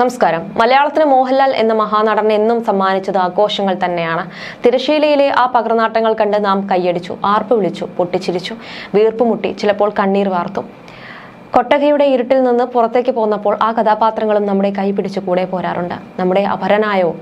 നമസ്കാരം. മലയാളത്തിന് മോഹൻലാൽ എന്ന മഹാനടൻ എന്നും സമ്മാനിച്ചത് ആഘോഷങ്ങൾ തന്നെയാണ്. തിരശ്ശീലയിലെ ആ പകർനാട്ടങ്ങൾ കണ്ട് നാം കൈയടിച്ചു ആർപ്പ് വിളിച്ചു പൊട്ടിച്ചിരിച്ചു വീർപ്പുമുട്ടി ചിലപ്പോൾ കണ്ണീർ വാർത്തു. കൊട്ടകയുടെ ഇരുട്ടിൽ നിന്ന് പുറത്തേക്ക് പോന്നപ്പോൾ ആ കഥാപാത്രങ്ങളും നമ്മുടെ കൈ പിടിച്ച് കൂടെ പോരാറുണ്ട്. നമ്മുടെ അപരനായോ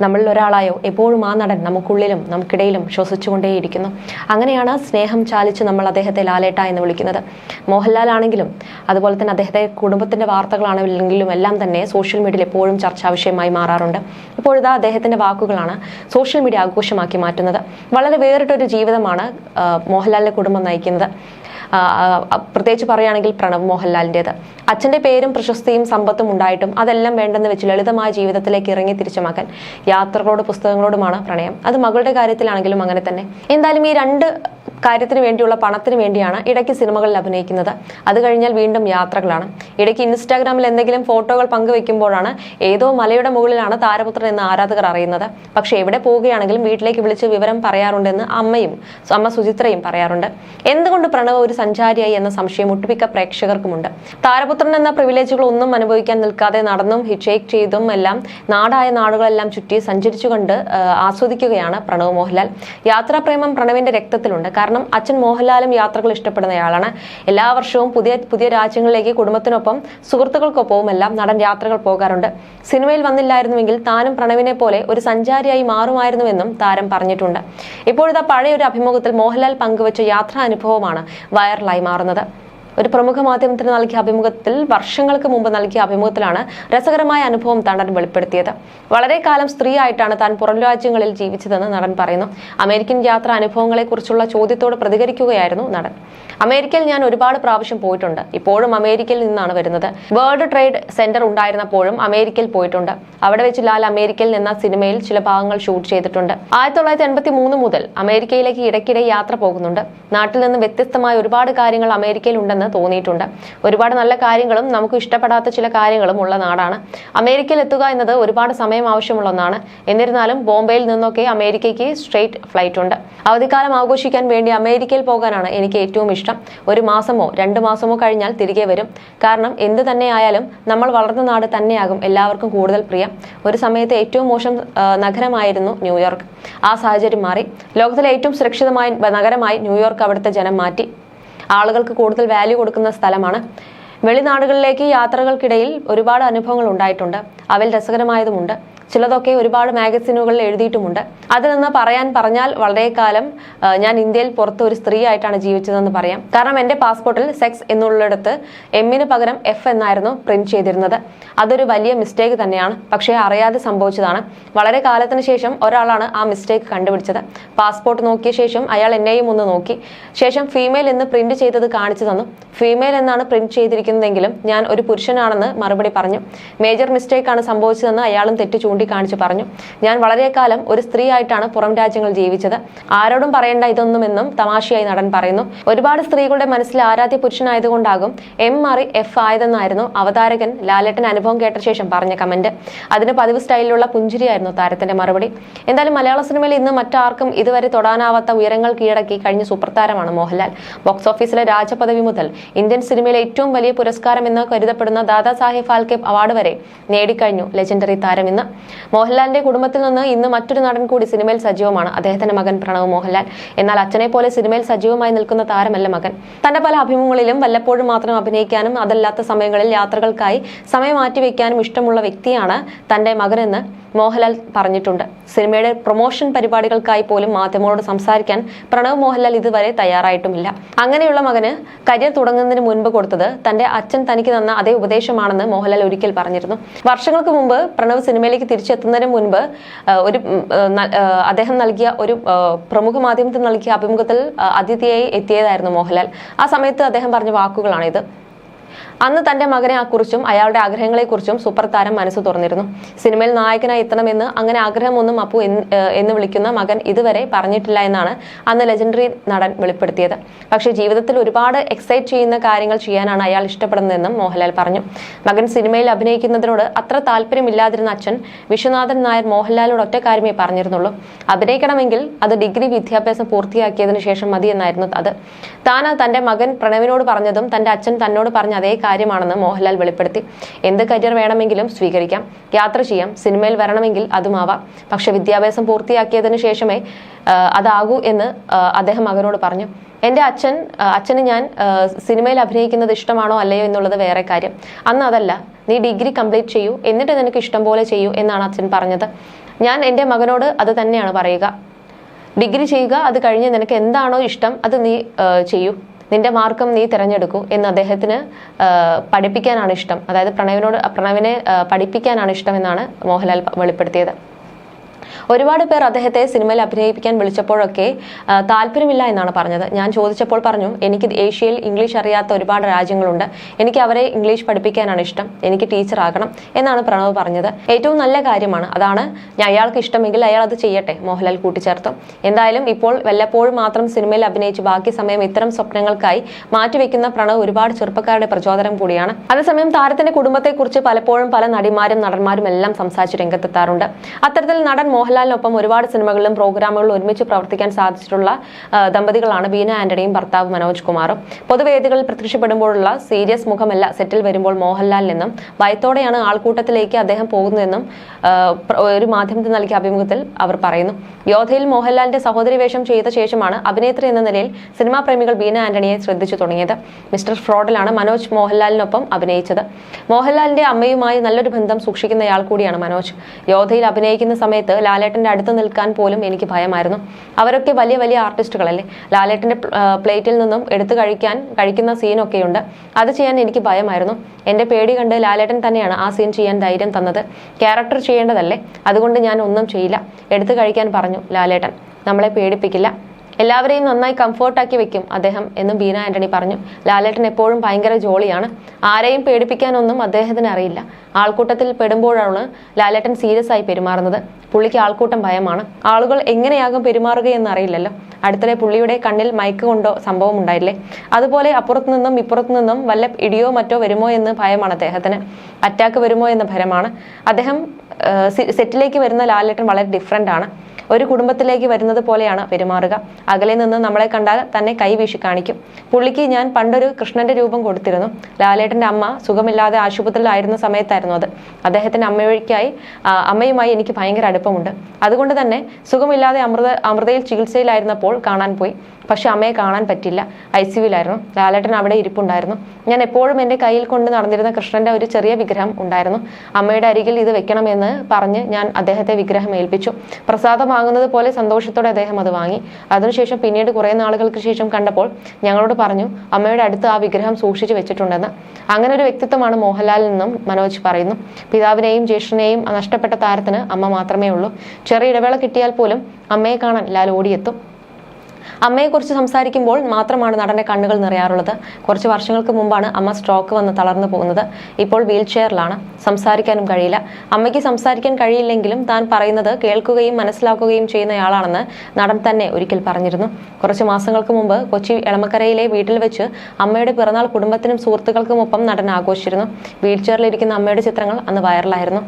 നമ്മളിൽ ഒരാളായോ എപ്പോഴും ആ നടൻ നമുക്കുള്ളിലും നമുക്കിടയിലും ശ്വസിച്ചുകൊണ്ടേയിരിക്കുന്നു. അങ്ങനെയാണ് സ്നേഹം ചാലിച്ച് നമ്മൾ അദ്ദേഹത്തെ ലാലേട്ട എന്ന് വിളിക്കുന്നത്. മോഹൻലാൽ ആണെങ്കിലും അതുപോലെ തന്നെ അദ്ദേഹത്തെ കുടുംബത്തിന്റെ വാർത്തകളാണെങ്കിലും എല്ലാം തന്നെ സോഷ്യൽ മീഡിയയിൽ എപ്പോഴും ചർച്ചാ വിഷയമായി മാറാറുണ്ട്. ഇപ്പോഴിതാ അദ്ദേഹത്തിന്റെ വാക്കുകളാണ് സോഷ്യൽ മീഡിയ ആഘോഷമാക്കി മാറ്റുന്നത്. വളരെ വേറിട്ടൊരു ജീവിതമാണ് മോഹൻലാലിന്റെ കുടുംബം നയിക്കുന്നത്. പ്രത്യേകിച്ച് പറയുകയാണെങ്കിൽ പ്രണവ് മോഹൻലാലിന്റെത്. അച്ഛന്റെ പേരും പ്രശസ്തിയും സമ്പത്തും ഉണ്ടായിട്ടും അതെല്ലാം വേണ്ടെന്ന് വെച്ച് ലളിതമായ ജീവിതത്തിലേക്ക് ഇറങ്ങി തിരിച്ച മകൻ യാത്രകളോട് പുസ്തകങ്ങളോടുമാണ് പ്രണയം. അത് മകളുടെ കാര്യത്തിലാണെങ്കിലും അങ്ങനെ തന്നെ. എന്തായാലും ഈ രണ്ട് കാര്യത്തിന് വേണ്ടിയുള്ള പണത്തിന് വേണ്ടിയാണ് ഇടയ്ക്ക് സിനിമകളിൽ അഭിനയിക്കുന്നത്. അത് കഴിഞ്ഞാൽ വീണ്ടും യാത്രകളാണ്. ഇടയ്ക്ക് ഇൻസ്റ്റാഗ്രാമിൽ എന്തെങ്കിലും ഫോട്ടോകൾ പങ്കുവെക്കുമ്പോഴാണ് ഏതോ മലയുടെ മുകളിലാണ് താരപുത്രൻ എന്ന് ആരാധകർ അറിയുന്നത്. പക്ഷേ എവിടെ പോവുകയാണെങ്കിലും വീട്ടിലേക്ക് വിളിച്ച് വിവരം പറയാറുണ്ടെന്ന് അമ്മയും അമ്മ സുചിത്രയും പറയാറുണ്ട്. എന്തുകൊണ്ട് പ്രണവ് ഒരു സഞ്ചാരിയായി എന്ന സംശയം ഒട്ടുമിക്ക പ്രേക്ഷകർക്കുമുണ്ട്. താരപുത്രൻ എന്ന പ്രിവിലേജുകൾ ഒന്നും അനുഭവിക്കാൻ നിൽക്കാതെ നടന്നും ഹിച്ചേക്ക് ചെയ്തും എല്ലാം നാടായ നാടുകളെല്ലാം ചുറ്റി സഞ്ചരിച്ചുകൊണ്ട് ആസ്വദിക്കുകയാണ് പ്രണവ് മോഹൻലാൽ. യാത്രാപ്രേമം പ്രണവിന്റെ രക്തത്തിലുണ്ട്. കാരണം അച്ഛൻ മോഹൻലാലും യാത്രകൾ ഇഷ്ടപ്പെടുന്നയാളാണ്. എല്ലാ വർഷവും പുതിയ പുതിയ രാജ്യങ്ങളിലേക്ക് കുടുംബത്തിനൊപ്പം സുഹൃത്തുക്കൾക്കൊപ്പവും എല്ലാം നടൻ യാത്രകൾ പോകാറുണ്ട്. സിനിമയിൽ വന്നില്ലായിരുന്നുവെങ്കിൽ താനും പ്രണവിനെ പോലെ ഒരു സഞ്ചാരിയായി മാറുമായിരുന്നുവെന്നും താരം പറഞ്ഞിട്ടുണ്ട്. ഇപ്പോഴത്തെ പഴയൊരു അഭിമുഖത്തിൽ മോഹൻലാൽ പങ്കുവച്ച യാത്രാ അനുഭവമാണ് വൈറലായി മാറുന്നത്. ഒരു പ്രമുഖ മാധ്യമത്തിന് നൽകിയ അഭിമുഖത്തിൽ വർഷങ്ങൾക്ക് മുമ്പ് നൽകിയ അഭിമുഖത്തിലാണ് രസകരമായ അനുഭവം നടൻ വെളിപ്പെടുത്തിയത്. വളരെ കാലം സ്ത്രീ ആയിട്ടാണ് താൻ പുറം രാജ്യങ്ങളിൽ ജീവിച്ചതെന്ന് നടൻ പറയുന്നു. അമേരിക്കൻ യാത്രാ അനുഭവങ്ങളെക്കുറിച്ചുള്ള ചോദ്യത്തോട് പ്രതികരിക്കുകയായിരുന്നു നടൻ. അമേരിക്കയിൽ ഞാൻ ഒരുപാട് പ്രാവശ്യം പോയിട്ടുണ്ട്. ഇപ്പോഴും അമേരിക്കയിൽ നിന്നാണ് വരുന്നത്. വേൾഡ് ട്രേഡ് സെന്റർ ഉണ്ടായിരുന്നപ്പോഴും അമേരിക്കയിൽ പോയിട്ടുണ്ട്. അവിടെ വെച്ച് ലാൽ അമേരിക്കയിൽ നിന്ന സിനിമയിൽ ചില ഭാഗങ്ങൾ ഷൂട്ട് ചെയ്തിട്ടുണ്ട്. ആയിരത്തി തൊള്ളായിരത്തി എൺപത്തി മൂന്ന് മുതൽ അമേരിക്കയിലേക്ക് ഇടയ്ക്കിടെ യാത്ര പോകുന്നുണ്ട്. നാട്ടിൽ നിന്ന് വ്യത്യസ്തമായ ഒരുപാട് കാര്യങ്ങൾ അമേരിക്കയിൽ ഉണ്ടെന്ന് തോന്നിയിട്ടുണ്ട്. ഒരുപാട് നല്ല കാര്യങ്ങളും നമുക്ക് ഇഷ്ടപ്പെടാത്ത ചില കാര്യങ്ങളും ഉള്ള നാടാണ്. അമേരിക്കയിൽ എത്തുക എന്നത് ഒരുപാട് സമയം ആവശ്യമുള്ള ഒന്നാണ്. എന്നിരുന്നാലും ബോംബെയിൽ നിന്നൊക്കെ അമേരിക്കയ്ക്ക് സ്ട്രെയിറ്റ് ഫ്ലൈറ്റ് ഉണ്ട്. അവധിക്കാലം ആഘോഷിക്കാൻ വേണ്ടി അമേരിക്കയിൽ പോകാനാണ് എനിക്ക് ഏറ്റവും ഇഷ്ടം. ഒരു മാസമോ രണ്ട് മാസമോ കഴിഞ്ഞാൽ തിരികെ വരും. കാരണം എന്ത് തന്നെയായാലും നമ്മൾ വളർന്ന നാട് തന്നെയാകും എല്ലാവർക്കും കൂടുതൽ പ്രിയം. ഒരു സമയത്ത് ഏറ്റവും മോശം നഗരമായിരുന്നു ന്യൂയോർക്ക്. ആ സാഹചര്യം മാറി. ലോകത്തിലെ ഏറ്റവും സുരക്ഷിതമായ നഗരമായി ന്യൂയോർക്ക് അവിടുത്തെ ജനം മാറ്റി. ആളുകൾക്ക് കൂടുതൽ വാല്യൂ കൊടുക്കുന്ന സ്ഥലമാണ്. വെളിനാടുകളിലേക്ക് യാത്രകൾക്കിടയിൽ ഒരുപാട് അനുഭവങ്ങൾ ഉണ്ടായിട്ടുണ്ട്. അവയിൽ രസകരമായതുമുണ്ട്. ചിലതൊക്കെ ഒരുപാട് മാഗസിനുകളിൽ എഴുതിയിട്ടുമുണ്ട്. അതിൽ നിന്ന് പറയാൻ പറഞ്ഞാൽ വളരെ കാലം ഞാൻ ഇന്ത്യയിൽ പുറത്ത് ഒരു സ്ത്രീ ആയിട്ടാണ് ജീവിച്ചതെന്ന് പറയാം. കാരണം എന്റെ പാസ്പോർട്ടിൽ സെക്സ് എന്നുള്ളിടത്ത് എമ്മിന് പകരം എഫ് എന്നായിരുന്നു പ്രിന്റ് ചെയ്തിരുന്നത്. അതൊരു വലിയ മിസ്റ്റേക്ക് തന്നെയാണ്. പക്ഷേ അറിയാതെ സംഭവിച്ചതാണ്. വളരെ കാലത്തിന് ശേഷം ഒരാളാണ് ആ മിസ്റ്റേക്ക് കണ്ടുപിടിച്ചത്. പാസ്പോർട്ട് നോക്കിയ ശേഷം അയാൾ എന്നെയും ഒന്ന് നോക്കി. ശേഷം ഫീമെയിൽ എന്ന് പ്രിന്റ് ചെയ്തത് കാണിച്ചു തന്നു. ഫീമെയിൽ എന്നാണ് പ്രിന്റ് ചെയ്തിരിക്കുന്നതെങ്കിലും ഞാൻ ഒരു പുരുഷനാണെന്ന് മറുപടി പറഞ്ഞു. മേജർ മിസ്റ്റേക്കാണ് സംഭവിച്ചതെന്ന് അയാളും തെറ്റ് ചൂണ്ടിക്കാണിച്ചു പറഞ്ഞു ഞാൻ വളരെക്കാലം ഒരു സ്ത്രീ ആയിട്ടാണ് പുറം രാജ്യങ്ങൾ ജീവിച്ചത്. ആരോടും പറയേണ്ട ഇതൊന്നുമെന്നും തമാശയായി നടൻ പറയുന്നു. ഒരുപാട് സ്ത്രീകളുടെ മനസ്സിൽ ആരാധ്യ പുരുഷനായതുകൊണ്ടാകും എം മാറി എഫ് ആയതെന്നായിരുന്നു അവതാരകൻ ലാലേട്ടൻ അനുഭവം കേട്ട ശേഷം പറഞ്ഞ കമന്റ് അതിന് പതിവ് സ്റ്റൈലിലുള്ള പുഞ്ചിരിയായിരുന്നു താരത്തിന്റെ മറുപടി. എന്തായാലും മലയാള സിനിമയിൽ ഇന്ന് മറ്റാർക്കും ഇതുവരെ തൊടാനാവാത്ത ഉയരങ്ങൾ കീഴടക്കി കഴിഞ്ഞ സൂപ്പർതാരമാണ് മോഹൻലാൽ. ബോക്സ് ഓഫീസിലെ രാജപദവി മുതൽ ഇന്ത്യൻ സിനിമയിലെ ഏറ്റവും വലിയ പുരസ്കാരം എന്ന് കരുതപ്പെടുന്ന ദാദാ സാഹിബ് ഫാൽക്കെ അവാർഡ് വരെ നേടിക്കഴിഞ്ഞു ലെജൻഡറി താരം ഇന്ന്. മോഹൻലാലിന്റെ കുടുംബത്തിൽ നിന്ന് ഇന്ന് മറ്റൊരു നടൻ കൂടി സിനിമയിൽ സജീവമാണ്. അദ്ദേഹത്തിന്റെ മകൻ പ്രണവ് മോഹൻലാൽ. എന്നാൽ അച്ഛനെ പോലെ സിനിമയിൽ സജീവമായി നിൽക്കുന്ന താരമല്ല മകൻ. തന്റെ പല അഭിമുഖങ്ങളിലും വല്ലപ്പോഴും മാത്രം അഭിനയിക്കാനും അതല്ലാത്ത സമയങ്ങളിൽ യാത്രകൾക്കായി സമയം മാറ്റിവെക്കാനും ഇഷ്ടമുള്ള വ്യക്തിയാണ് തന്റെ മകനെന്ന് മോഹൻലാൽ പറഞ്ഞിട്ടുണ്ട്. സിനിമയുടെ പ്രൊമോഷൻ പരിപാടികൾക്കായി പോലും മാധ്യമങ്ങളോട് സംസാരിക്കാൻ പ്രണവ് മോഹൻലാൽ ഇതുവരെ തയ്യാറായിട്ടുമില്ല. അങ്ങനെയുള്ള മകന് കരിയർ തുടങ്ങുന്നതിന് മുൻപ് കൊടുത്തത് തന്റെ അച്ഛൻ തനിക്ക് തന്ന അതേ ഉപദേശമാണെന്ന് മോഹൻലാൽ ഒരിക്കൽ പറഞ്ഞിരുന്നു. വർഷങ്ങൾക്ക് മുമ്പ് പ്രണവ് സിനിമയിലേക്ക് തിരിച്ചെത്തുന്നതിന് മുൻപ് ഒരു അദ്ദേഹം നൽകിയ ഒരു പ്രമുഖ മാധ്യമത്തിൽ നൽകിയ അഭിമുഖത്തിൽ അതിഥിയായി എത്തിയതായിരുന്നു മോഹൻലാൽ. ആ സമയത്ത് അദ്ദേഹം പറഞ്ഞ വാക്കുകളാണിത്. അന്ന് തന്റെ മകനെ കുറിച്ചും അയാളുടെ ആഗ്രഹങ്ങളെക്കുറിച്ചും സൂപ്പർ താരം മനസ്സ് തുറന്നിരുന്നു. സിനിമയിൽ നായകനായി എത്തണമെന്ന് അങ്ങനെ ആഗ്രഹമൊന്നും അപ്പു എന്ന് വിളിക്കുന്ന മകൻ ഇതുവരെ പറഞ്ഞിട്ടില്ല എന്നാണ് അന്ന് ലെജൻഡറി നടൻ വെളിപ്പെടുത്തിയത്. പക്ഷേ ജീവിതത്തിൽ ഒരുപാട് എക്സൈറ്റ് ചെയ്യുന്ന കാര്യങ്ങൾ ചെയ്യാനാണ് അയാൾ ഇഷ്ടപ്പെടുന്നതെന്നും മോഹൻലാൽ പറഞ്ഞു. മകൻ സിനിമയിൽ അഭിനയിക്കുന്നതിനോട് അത്ര താല്പര്യമില്ലാതിരുന്ന അച്ഛൻ വിശ്വനാഥൻ നായർ മോഹൻലാലോട് ഒറ്റ കാര്യമേ പറഞ്ഞിരുന്നുള്ളൂ. അഭിനയിക്കണമെങ്കിൽ അത് ഡിഗ്രി വിദ്യാഭ്യാസം പൂർത്തിയാക്കിയതിനു ശേഷം മതി എന്നായിരുന്നു അത്. താൻ തന്റെ മകൻ പ്രണവിനോട് പറഞ്ഞതും തന്റെ അച്ഛൻ തന്നോട് പറഞ്ഞ അതേ കാര്യമാണെന്ന് മോഹൻലാൽ വെളിപ്പെടുത്തി. എന്ത് കരിയർ വേണമെങ്കിലും സ്വീകരിക്കാം. യാത്ര ചെയ്യാം. സിനിമയിൽ വരണമെങ്കിൽ അതുമാവാം. പക്ഷെ വിദ്യാഭ്യാസം പൂർത്തിയാക്കിയതിന് ശേഷമേ അതാകൂ എന്ന് അദ്ദേഹം മകനോട് പറഞ്ഞു. എന്റെ അച്ഛൻ അച്ഛന് ഞാൻ സിനിമയിൽ അഭിനയിക്കുന്നത് ഇഷ്ടമാണോ അല്ലയോ എന്നുള്ളത് വേറെ കാര്യം. അന്ന് അതല്ല. നീ ഡിഗ്രി കംപ്ലീറ്റ് ചെയ്യൂ. എന്നിട്ട് നിനക്ക് ഇഷ്ടം പോലെ ചെയ്യൂ എന്നാണ് അച്ഛൻ പറഞ്ഞത്. ഞാൻ എന്റെ മകനോട് അത് തന്നെയാണ് പറയുക. ഡിഗ്രി ചെയ്യുക അത് കഴിഞ്ഞ് നിനക്ക് എന്താണോ ഇഷ്ടം അത് നീ ചെയ്യൂ. നിന്റെ മാർഗം നീ തിരഞ്ഞെടുക്കൂ എന്ന് അദ്ദേഹത്തിന് പഠിപ്പിക്കാനാണ് ഇഷ്ടം. അതായത് പ്രണവിനോട് പ്രണവിനെ പഠിപ്പിക്കാനാണ് ഇഷ്ടം എന്നാണ് മോഹൻലാൽ വെളിപ്പെടുത്തിയത്. ഒരുപാട് പേർ അദ്ദേഹത്തെ സിനിമയിൽ അഭിനയിപ്പിക്കാൻ വിളിച്ചപ്പോഴൊക്കെ താല്പര്യമില്ല എന്നാണ് പറഞ്ഞത്. ഞാൻ ചോദിച്ചപ്പോൾ പറഞ്ഞു എനിക്ക് ഏഷ്യയിൽ ഇംഗ്ലീഷ് അറിയാത്ത ഒരുപാട് രാജ്യങ്ങളുണ്ട്. എനിക്ക് അവരെ ഇംഗ്ലീഷ് പഠിപ്പിക്കാനാണ് ഇഷ്ടം. എനിക്ക് ടീച്ചർ ആകണം എന്നാണ് പ്രണവ് പറഞ്ഞത്. ഏറ്റവും നല്ല കാര്യമാണ് അതാണ് അയാൾക്ക് ഇഷ്ടമെങ്കിൽ അയാൾ അത് ചെയ്യട്ടെ മോഹൻലാൽ കൂട്ടിച്ചേർത്തു. എന്തായാലും ഇപ്പോൾ വല്ലപ്പോഴും മാത്രം സിനിമയിൽ അഭിനയിച്ച് ബാക്കി സമയം ഇത്തരം സ്വപ്നങ്ങൾക്കായി മാറ്റിവെക്കുന്ന പ്രണവ് ഒരുപാട് ചെറുപ്പക്കാരുടെ പ്രചോദനം കൂടിയാണ്. അതേസമയം താരത്തിന്റെ കുടുംബത്തെക്കുറിച്ച് പലപ്പോഴും പല നടിമാരും നടന്മാരും എല്ലാം സംസാരിച്ച് രംഗത്തെത്താറുണ്ട്. അത്തരത്തിൽ നടൻ മോഹൻലാലിനൊപ്പം ഒരുപാട് സിനിമകളിലും പ്രോഗ്രാമുകളിലും ഒരുമിച്ച് പ്രവർത്തിക്കാൻ സാധിച്ചിട്ടുള്ള ദമ്പതികളാണ് ബീന ആന്റണിയും ഭർത്താവ് മനോജ് കുമാറും. പൊതുവേദികളിൽ പ്രത്യക്ഷപ്പെടുമ്പോഴുള്ള സീരിയസ് മുഖമല്ല സെറ്റിൽ വരുമ്പോൾ മോഹൻലാലിൽ നിന്നും ഭയത്തോടെയാണ് ആൾക്കൂട്ടത്തിലേക്ക് അദ്ദേഹം പോകുന്നതെന്നും ഒരു മാധ്യമത്തിന് നൽകിയ അഭിമുഖത്തിൽ അവർ പറയുന്നു. യോധയിൽ മോഹൻലാലിന്റെ സഹോദരി വേഷം ചെയ്ത ശേഷമാണ് അഭിനേത്രി എന്ന നിലയിൽ സിനിമാ പ്രേമികൾ ബീന ആന്റണിയെ ശ്രദ്ധിച്ചു തുടങ്ങിയത്. മിസ്റ്റർ ഫ്രോഡിലാണ് മനോജ് മോഹൻലാലിനൊപ്പം അഭിനയിച്ചത്. മോഹൻലാലിന്റെ അമ്മയുമായി നല്ലൊരു ബന്ധം സൂക്ഷിക്കുന്നയാൾ കൂടിയാണ് മനോജ്. യോധയിൽ അഭിനയിക്കുന്ന സമയത്ത് ലാലേട്ടന്റെ അടുത്ത് നിൽക്കാൻ പോലും എനിക്ക് ഭയമായിരുന്നു. അവരൊക്കെ വലിയ വലിയ ആർട്ടിസ്റ്റുകളല്ലേ? ലാലേട്ടന്റെ പ്ലേറ്റിൽ നിന്നും എടുത്തു കഴിക്കാൻ കഴിക്കുന്ന സീനൊക്കെയുണ്ട്. അത് ചെയ്യാൻ എനിക്ക് ഭയമായിരുന്നു. എന്റെ പേടി കണ്ട് ലാലേട്ടൻ തന്നെയാണ് ആ സീൻ ചെയ്യാൻ ധൈര്യം തന്നത്. ക്യാരക്ടർ ചെയ്യേണ്ടതല്ലേ? അതുകൊണ്ട് ഞാൻ ഒന്നും ചെയ്യില്ല. എടുത്തു കഴിക്കാൻ പറഞ്ഞു ലാലേട്ടൻ. നമ്മളെ പേടിപ്പിക്കില്ല. എല്ലാവരെയും നന്നായി കംഫോർട്ടാക്കി വെക്കും അദ്ദേഹം എന്നും ബീന ആന്റണി പറഞ്ഞു. ലാലേട്ടൻ എപ്പോഴും ഭയങ്കര ജോളിയാണ്. ആരെയും പേടിപ്പിക്കാനൊന്നും അദ്ദേഹത്തിന് അറിയില്ല. ആൾക്കൂട്ടത്തിൽ പെടുമ്പോഴാണ് ലാലേട്ടൻ സീരിയസ് ആയി പെരുമാറുന്നത്. പുള്ളിക്ക് ആൾക്കൂട്ടം ഭയമാണ്. ആളുകൾ എങ്ങനെയാകും പെരുമാറുകയെന്ന് അറിയില്ലല്ലോ അടുത്തിടെ പുള്ളിയുടെ കണ്ണിൽ മയക്ക് കൊണ്ടോ സംഭവം ഉണ്ടായില്ലേ? അതുപോലെ അപ്പുറത്തു നിന്നും ഇപ്പുറത്തു നിന്നും വല്ല ഇടിയോ മറ്റോ വരുമോ എന്ന് ഭയമാണ് അദ്ദേഹത്തിന്. അറ്റാക്ക് വരുമോ എന്ന ഭയമാണ്. അദ്ദേഹം സെറ്റിലേക്ക് വരുന്ന ലാലേട്ടൻ വളരെ ഡിഫറെന്റ് ആണ്. ഒരു കുടുംബത്തിലേക്ക് വരുന്നത് പോലെയാണ് പെരുമാറുക. അകലെ നിന്ന് നമ്മളെ കണ്ടാൽ തന്നെ കൈവീശി കാണിക്കും. പുള്ളിക്ക് ഞാൻ പണ്ടൊരു കൃഷ്ണന്റെ രൂപം കൊടുത്തിരുന്നു. ലാലേട്ടന്റെ അമ്മ സുഖമില്ലാതെ ആശുപത്രിയിലായിരുന്ന സമയത്തായിരുന്നു അത്. അദ്ദേഹത്തിന്റെ അമ്മയ്ക്കായി അമ്മയുമായി എനിക്ക് ഭയങ്കര അടുപ്പമുണ്ട്. അതുകൊണ്ട് തന്നെ സുഖമില്ലാതെ അമൃത അമൃതയിൽ ചികിത്സയിലായിരുന്നപ്പോൾ കാണാൻ പോയി. പക്ഷെ അമ്മയെ കാണാൻ പറ്റില്ല. I C യുവിലായിരുന്നു. ലാലേട്ടൻ അവിടെ ഇരിപ്പുണ്ടായിരുന്നു. ഞാൻ എപ്പോഴും എന്റെ കയ്യിൽ കൊണ്ട് നടന്നിരുന്ന കൃഷ്ണന്റെ ഒരു ചെറിയ വിഗ്രഹം ഉണ്ടായിരുന്നു. അമ്മയുടെ അരികിൽ ഇത് വെക്കണമെന്ന് പറഞ്ഞ് ഞാൻ അദ്ദേഹത്തെ വിഗ്രഹം ഏൽപ്പിച്ചു. പ്രസാദം വാങ്ങുന്നത് പോലെ സന്തോഷത്തോടെ അദ്ദേഹം അത് വാങ്ങി. അതിനുശേഷം പിന്നീട് കുറേ നാളുകൾക്ക് ശേഷം കണ്ടപ്പോൾ ഞങ്ങളോട് പറഞ്ഞു അമ്മയുടെ അടുത്ത് ആ വിഗ്രഹം സൂക്ഷിച്ച് വെച്ചിട്ടുണ്ടെന്ന്. അങ്ങനെ ഒരു വ്യക്തിത്വമാണ് മോഹൻലാലിൽ നിന്നും മനോജ് പറയുന്നു. പിതാവിനെയും ജ്യേഷ്ഠനെയും നഷ്ടപ്പെട്ട താരത്തിന് അമ്മ മാത്രമേ ഉള്ളൂ. ചെറിയ ഇടവേള കിട്ടിയാൽ പോലും അമ്മയെ കാണാൻ ലാൽ ഓടിയെത്തും. അമ്മയെക്കുറിച്ച് സംസാരിക്കുമ്പോൾ മാത്രമാണ് നടന്റെ കണ്ണുകൾ നിറയാറുള്ളത്. കുറച്ച് വർഷങ്ങൾക്ക് മുമ്പാണ് അമ്മ സ്ട്രോക്ക് വന്ന് തളർന്നു പോകുന്നത്. ഇപ്പോൾ വീൽ ചെയറിലാണ് സംസാരിക്കാനും കഴിയില്ല. അമ്മയ്ക്ക് സംസാരിക്കാൻ കഴിയില്ലെങ്കിലും താൻ പറയുന്നത് കേൾക്കുകയും മനസ്സിലാക്കുകയും ചെയ്യുന്നയാളാണെന്ന് നടൻ തന്നെ ഒരിക്കൽ പറഞ്ഞിരുന്നു. കുറച്ച് മാസങ്ങൾക്ക് മുമ്പ് കൊച്ചി എളമക്കരയിലെ വീട്ടിൽ വെച്ച് അമ്മയുടെ പിറന്നാൾ കുടുംബത്തിനും സുഹൃത്തുക്കൾക്കുമൊപ്പം നടൻ ആഘോഷിച്ചിരുന്നു. വീൽ ചെയറിലിരിക്കുന്ന അമ്മയുടെ ചിത്രങ്ങൾ അന്ന് വൈറലായിരുന്നു